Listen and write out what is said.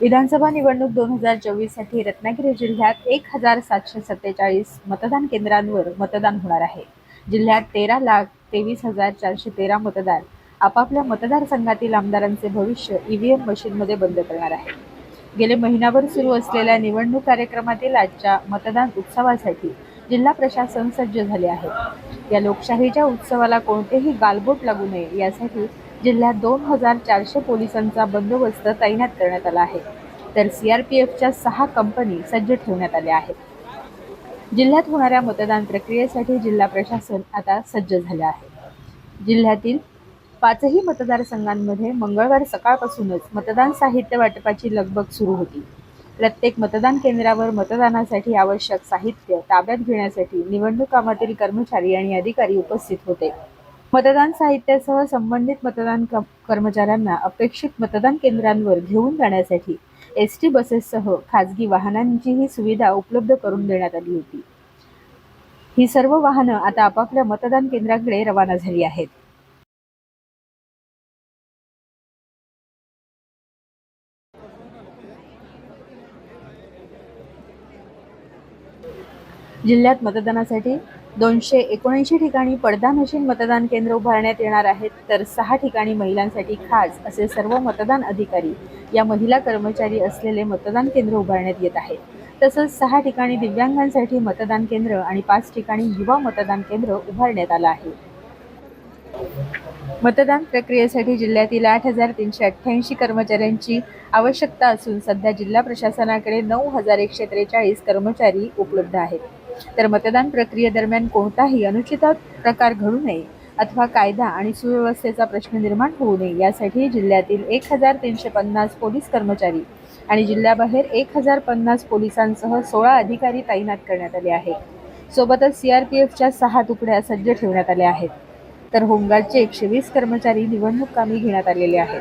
विधानसभा निवडणूक दोन हजार चोवीससाठी रत्नागिरी जिल्ह्यात एक हजार सातशे सत्तेचाळीस मतदान केंद्रांवर मतदान होणार आहे. जिल्ह्यात तेरा लाख तेवीस हजार चारशे तेरा मतदार आपापल्या मतदारसंघातील आमदारांचे भविष्य ईव्हीएम मशीनमध्ये बंद करणार आहे. गेले महिनाभर सुरू असलेल्या निवडणूक कार्यक्रमातील आजच्या मतदान उत्सवासाठी जिल्हा प्रशासन सज्ज झाले आहे. या लोकशाहीच्या उत्सवाला कोणतेही गालबोट लागू नये यासाठी जिल्ह्यात दोन हजार चारशे पोलिसांचा बंदोबस्त तैनात करण्यात आला आहे. तर सीआरपीएफच्या सहा कंपनी सज्ज ठेवण्यात आल्या आहेत. जिल्ह्यात होणाऱ्या मतदान प्रक्रियेसाठी जिल्हा प्रशासन आता सज्ज झाले आहे. जिल्ह्यातील पाचही मतदारसंघांमध्ये मंगळवार सकाळपासूनच मतदान साहित्य वाटपाची लगबग सुरू होती. प्रत्येक मतदान केंद्रावर मतदानासाठी आवश्यक साहित्य ताब्यात घेण्यासाठी निवडणुकामातील कर्मचारी आणि अधिकारी उपस्थित होते. मतदान साहित्यासह संबंधित मतदान कर्मचाऱ्यांना अपेक्षित मतदान केंद्रांवर घेऊन जाण्यासाठी एस टी बसेससह खाजगी वाहनांचीही सुविधा उपलब्ध करून देण्यात आली होती. ही सर्व वाहनं आता आपापल्या मतदान केंद्राकडे रवाना झाली आहेत. जिल्ह्यात मतदानासाठी दोनशे एकोणऐंशी ठिकाणी पडदा मशीन मतदान केंद्र उभारण्यात येणार आहेत तर सहा ठिकाणी महिलांसाठी खास असे सर्व मतदान अधिकारी या महिला कर्मचारी असलेले मतदान केंद्र उभारण्यात येत आहेत. तसंच सहा ठिकाणी दिव्यांगांसाठी मतदान केंद्र आणि पाच ठिकाणी युवा मतदान केंद्र उभारण्यात आलं आहे. मतदान प्रक्रियेसाठी जिल्ह्यातील आठ हजार तीनशे अठ्ठ्याऐंशी कर्मचाऱ्यांची आवश्यकता असून सध्या जिल्हा प्रशासनाकडे नऊ हजार एकशे त्रेचाळीस कर्मचारी उपलब्ध आहेत. तर मतदान प्रक्रियेदरम्यान कोणताही अनुचित प्रकार घडू नये अथवा कायदा आणि सुव्यवस्थेचा प्रश्न निर्माण होऊ नये यासाठी जिल्ह्यातील एक हजार तीनशे पन्नास पोलीस कर्मचारी आणि जिल्ह्याबाहेर एक हजार पन्नास पोलिसांसह सोळा अधिकारी तैनात करण्यात आले आहेत. सोबतच सीआरपीएफच्या सहा तुकड्या सज्ज ठेवण्यात आल्या आहेत. तर होमगार्डचे एकशे वीस कर्मचारी निवडणूक कामी घेण्यात आलेले आहेत.